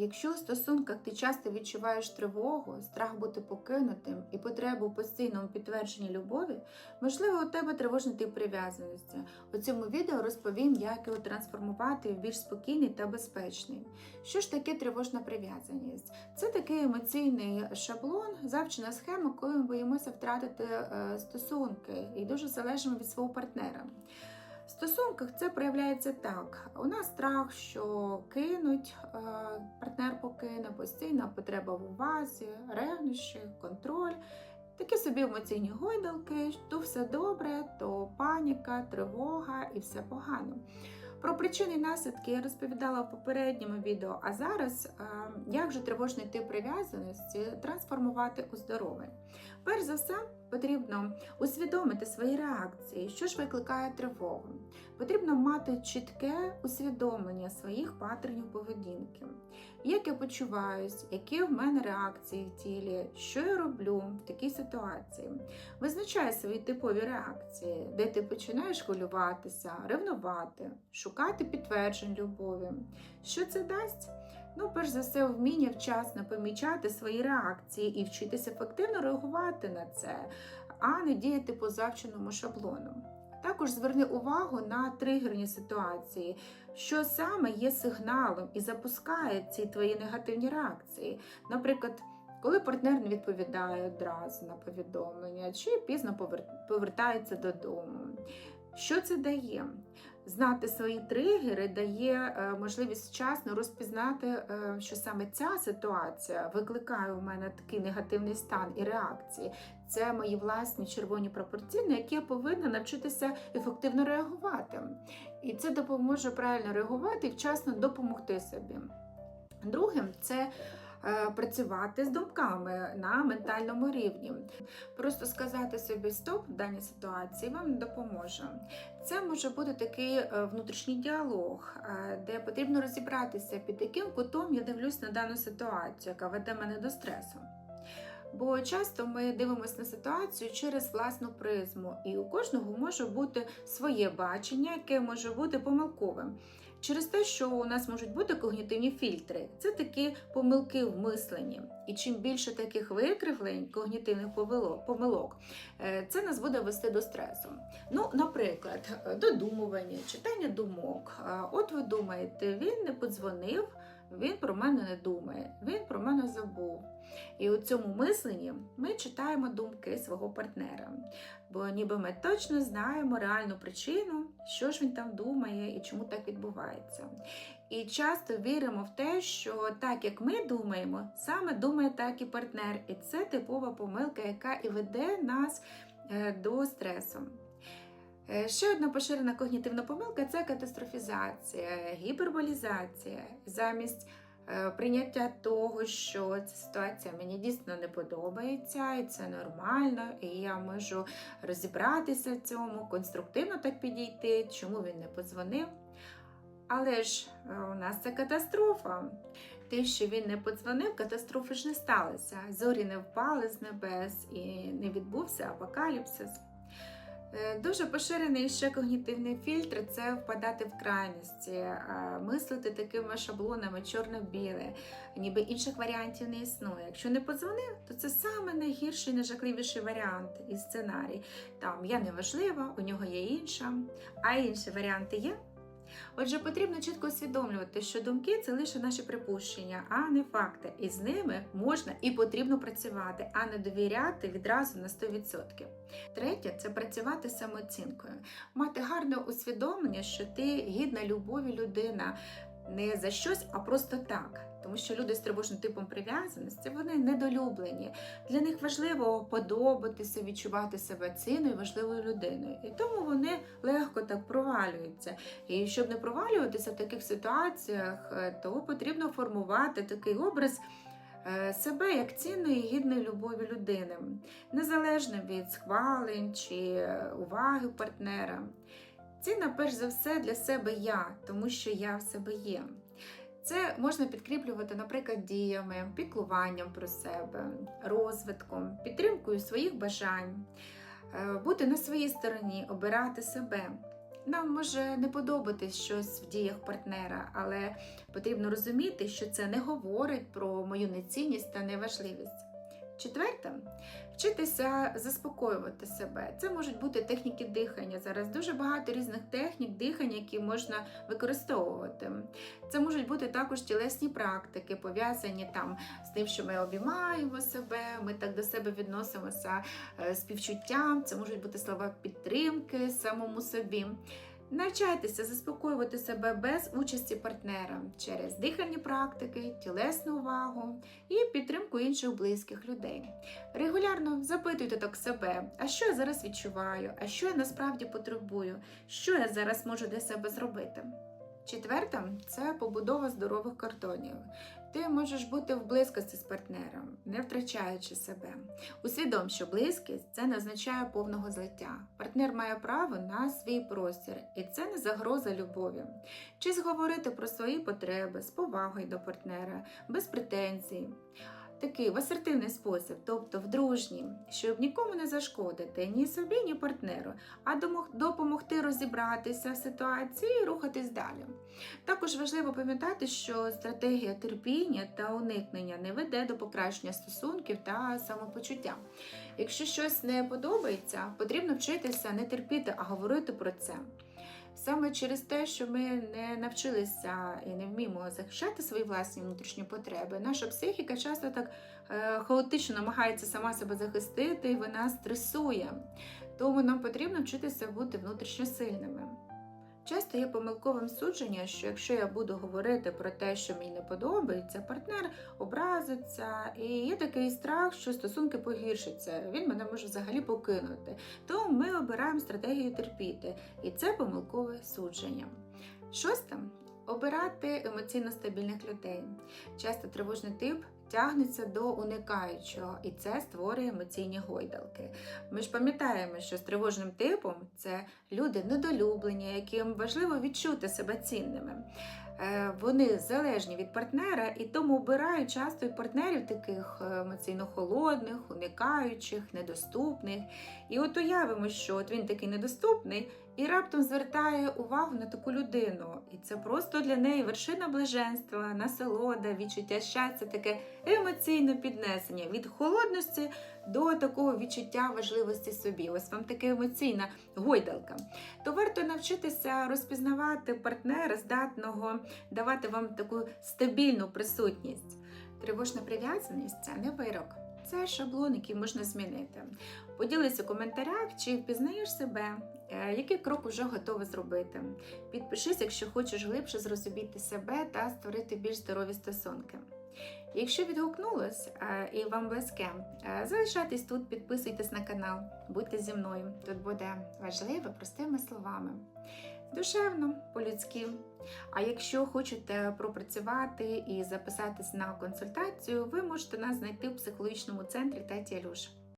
Якщо у стосунках ти часто відчуваєш тривогу, страх бути покинутим і потребу в постійному підтвердженні любові, можливо, у тебе тривожний тип прив'язаності. У цьому відео розповім, як його трансформувати в більш спокійний та безпечний. Що ж таке тривожна прив'язаність? Це такий емоційний шаблон, завчена схема, коли ми боїмося втратити е, стосунки і дуже залежимо від свого партнера. Стосунках це проявляється так: у нас страх, що кинуть, е, партнер покине, постійна потреба в увазі, ревнощі, контроль. Такі собі емоційні гойдалки, то все добре, то паніка, тривога і все погано. Про причини і наслідки я розповідала в попередньому відео, а зараз е, як же тривожний тип прив'язаності трансформувати у здоровий. Перш за все, потрібно усвідомити свої реакції, що ж викликає тривогу. Потрібно мати чітке усвідомлення своїх паттернів поведінки. Як я почуваюсь, які в мене реакції в тілі, що я роблю в такій ситуації. Визначай свої типові реакції, де ти починаєш хвилюватися, ревнувати, шукати підтверджень любові. Що це дасть? Ну, перш за все, вміння вчасно помічати свої реакції і вчитися ефективно реагувати на це, а не діяти по завченому шаблону. Також зверни увагу на тригерні ситуації, що саме є сигналом і запускає ці твої негативні реакції. Наприклад, коли партнер не відповідає одразу на повідомлення, чи пізно повертається додому. Що це дає? Знати свої тригери дає е, можливість вчасно розпізнати, е, що саме ця ситуація викликає у мене такий негативний стан і реакції. Це мої власні червоні пропорції, на які я повинна навчитися ефективно реагувати. І це допоможе правильно реагувати і вчасно допомогти собі. Другим це працювати з думками на ментальному рівні. Просто сказати собі стоп в даній ситуації вам допоможе. Це може бути такий е, внутрішній діалог, е, де потрібно розібратися, під яким кутом я дивлюсь на дану ситуацію, яка веде мене до стресу. Бо часто ми дивимося на ситуацію через власну призму, і у кожного може бути своє бачення, яке може бути помилковим. Через те, що у нас можуть бути когнітивні фільтри, це такі помилки в мисленні. І чим більше таких викривлень, когнітивних помилок, е, це нас буде вести до стресу. Ну, наприклад, е, додумування, читання думок. От ви думаєте, він не подзвонив, він про мене не думає, він про мене забув. І у цьому мисленні ми читаємо думки свого партнера, бо ніби ми точно знаємо реальну причину, що ж він там думає і чому так відбувається. І часто віримо в те, що так як ми думаємо, саме думає так і партнер. І це типова помилка, яка і веде нас е, до стресу. Е, Ще одна поширена когнітивна помилка це катастрофізація, гіперболізація. Замість е, прийняття того, що ця ситуація мені дійсно не подобається, і це нормально, і я можу розібратися в цьому, конструктивно так підійти, чому він не подзвонив. Але ж е, у нас це катастрофа. Те, що він не подзвонив, катастрофи ж не сталося. Зорі не впали з небес і не відбувся апокаліпсис. Е, Дуже поширений ще когнітивний фільтр це впадати в крайності, е, мислити такими шаблонами чорно-біле, ніби інших варіантів не існує. Якщо не подзвонив, то це саме найгірший, найжахливіший варіант і сценарій. Там я не важлива, у нього є інша, а інші варіанти є. Отже, потрібно чітко усвідомлювати, що думки це лише наші припущення, а не факти. І з ними можна і потрібно працювати, а не довіряти відразу на 100%. Третє це працювати самооцінкою, мати гарне усвідомлення, що ти гідна любові людина. Не за щось, а просто так. Тому що люди з тривожним типом прив'язаності вони недолюблені. Для них важливо подобатися, відчувати себе цінною, важливою людиною. І тому вони легко так провалюються. І щоб не провалюватися в таких ситуаціях, е, то потрібно формувати такий образ е, себе як цінної і гідної любові людини, незалежно від схвалень чи е, уваги партнера. Цінна, перш за все, для себе я, тому що я в себе є. Це можна підкріплювати, наприклад, діями, піклуванням про себе, розвитком, підтримкою своїх бажань, е, бути на своїй стороні, обирати себе. Нам може не подобатись щось в діях партнера, але потрібно розуміти, що це не говорить про мою нецінність та неважливість. Четверте, вчитися заспокоювати себе. Це можуть бути техніки дихання. Зараз дуже багато різних технік дихання, які можна використовувати. Це можуть бути також тілесні практики, пов'язані там з тим, що ми обіймаємо себе, ми так до себе відносимося е, співчуттям. Це можуть бути слова підтримки самому собі. Навчайтеся заспокоювати себе без участі партнера через дихальні практики, тілесну увагу і підтримку інших близьких людей. Регулярно запитуйте так себе, а що я зараз відчуваю, а що я насправді потребую, що я зараз можу для себе зробити. Четверте це побудова здорових кордонів. Ти можеш бути в близькості з партнером, не втрачаючи себе. Усвідом, що близькість це не означає повного злиття. Партнер має право на свій простір, і це не загроза любові. Чи зговорити про свої потреби з повагою до партнера, без претензій. Такий в асертивний спосіб, тобто в дружній, щоб нікому не зашкодити ні собі, ні партнеру, а допомогти розібратися в ситуації і рухатись далі. Також важливо пам'ятати, що стратегія терпіння та уникнення не веде до покращення стосунків та самопочуття. Якщо щось не подобається, потрібно вчитися не терпіти, а говорити про це. Саме через те, що ми не навчилися і не вміємо захищати свої власні внутрішні потреби, наша психіка часто так е, хаотично намагається сама себе захистити, і вона стресує. Тому нам потрібно вчитися бути внутрішньо сильними. Часто є помилковим судження, що якщо я буду говорити про те, що мені не подобається, партнер образиться, і є такий страх, що стосунки погіршаться, він мене може взагалі покинути. Тому ми обираємо стратегію терпіти, і це помилкове судження. Шосте обирати емоційно стабільних людей. Часто тривожний тип тягнеться до уникаючого, і це створює емоційні гойдалки. Ми ж пам'ятаємо, що з тривожним типом це люди недолюблені, яким важливо відчути себе цінними. Е, Вони залежні від партнера і тому обирають часто і партнерів таких е, емоційно холодних, уникаючих, недоступних. І от уявимо, що от він такий недоступний і раптом звертає увагу на таку людину. І це просто для неї вершина блаженства, насолода, відчуття щастя, таке емоційне піднесення від холодності до такого відчуття важливості собі. Ось вам така емоційна гойдалка. То варто навчитися розпізнавати партнера, здатного давати вам таку стабільну присутність. Тривожна прив'язаність це не вирок. Це шаблон, який можна змінити. Поділись у коментарях, чи впізнаєш себе, е, який крок вже готовий зробити. Підпишись, якщо хочеш глибше зрозуміти себе та створити більш здорові стосунки. Якщо відгукнулось е, і вам близьке, е, залишайтесь тут, підписуйтесь на канал, будьте зі мною. Тут буде важливо простими словами. Душевно, по-людськи. А якщо хочете пропрацювати і записатись на консультацію, ви можете нас знайти в психологічному центрі Тетя Алюш.